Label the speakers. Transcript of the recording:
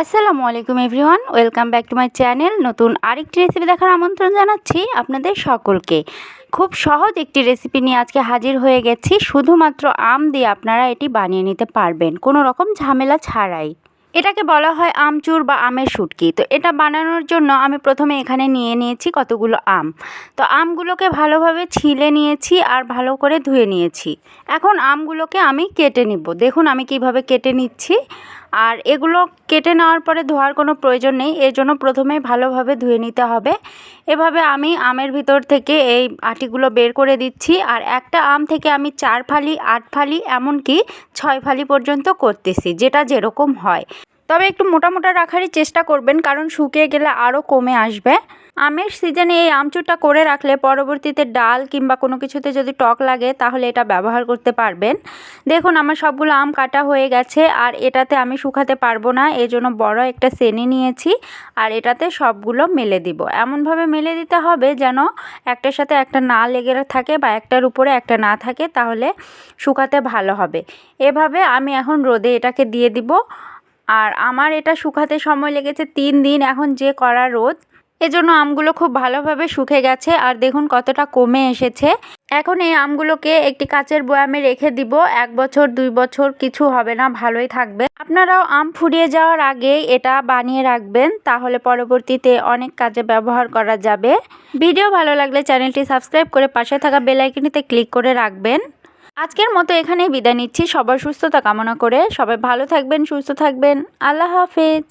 Speaker 1: আসসালামু আলাইকুম everyone, welcome back to my channel. নতুন আরেকটি রেসিপি দেখার আমন্ত্রণ জানাচ্ছি আপনাদের সকলকে। খুব সহজ একটি রেসিপি নিয়ে আজকে হাজির হয়ে গেছি। শুধুমাত্র আম দিয়ে আপনারা এটি বানিয়ে নিতে পারবেন, কোনো রকম ঝামেলা ছাড়াই। এটাকে বলা হয় আমচুর বা আমের শুটকি। তো এটা বানানোর জন্য আমি প্রথমে এখানে নিয়ে নিয়েছি কতগুলো আম। তো আমগুলোকে ভালোভাবে ছিলে নিয়েছি আর ভালো করে ধুয়ে নিয়েছি। এখন আমগুলোকে আমি কেটে নিব। দেখুন আমি কীভাবে কেটে নিচ্ছি। আর এগুলো কেটে নেওয়ার পরে ধোয়ার কোনো প্রয়োজন নেই। এর জন্য প্রথমে ভালোভাবে ধুয়ে নিতে হবে। এভাবে আমি আমের ভিতর থেকে এই আটিগুলো বের করে দিচ্ছি। আর একটা আম থেকে আমি চার ফালি, আট ফালি, এমনকি ছয় ফালি পর্যন্ত করতেছি, যেটা যেরকম হয়। তবে একটু মোটা মোটা রাখারই চেষ্টা করবেন, কারণ শুকিয়ে গেলে আরও কমে আসবে। আমের সিজনে এই আমচুরটা করে রাখলে পরবর্তীতে ডাল কিংবা কোনো কিছুতে যদি টক লাগে, তাহলে এটা ব্যবহার করতে পারবেন। দেখুন, আমার সবগুলো আম কাটা হয়ে গেছে, আর এটাতে আমি শুকাতে পারব না এই জন্য বড় একটা সেনি নিয়েছি, আর এটাতে সবগুলো মেলে দিব। এমনভাবে মেলে দিতে হবে যেন একটার সাথে একটা না লেগে থাকে বা একটার উপরে একটা না থাকে, তাহলে শুকাতে ভালো হবে। এভাবে আমি এখন রোদে এটাকে দিয়ে দিব। আর আমার এটা শুকাতে সময় লেগেছে তিন দিন এখন যে করা রোদ, এজন্য আমগুলো খুব ভালোভাবে শুকে গেছে আর দেখুন কতটা কমে এসেছে। এখন এই আমগুলোকে একটি কাচের বয়ামে রেখে দিব, এক বছর, দুই বছর কিছু হবে না, ভালোই থাকবে। আপনারাও আম ফুরিয়ে যাওয়ার আগে এটা বানিয়ে রাখবেন, তাহলে পরবর্তীতে অনেক কাজে ব্যবহার করা যাবে। ভিডিও ভালো লাগলে চ্যানেলটি সাবস্ক্রাইব করে পাশে থাকা বেলাইকনিতে ক্লিক করে রাখবেন। আজকের মতো এখানেই বিদায় নিচ্ছি। সবার সুস্থতা কামনা করে সবাই ভালো থাকবেন, সুস্থ থাকবেন। আল্লাহ হাফেজ।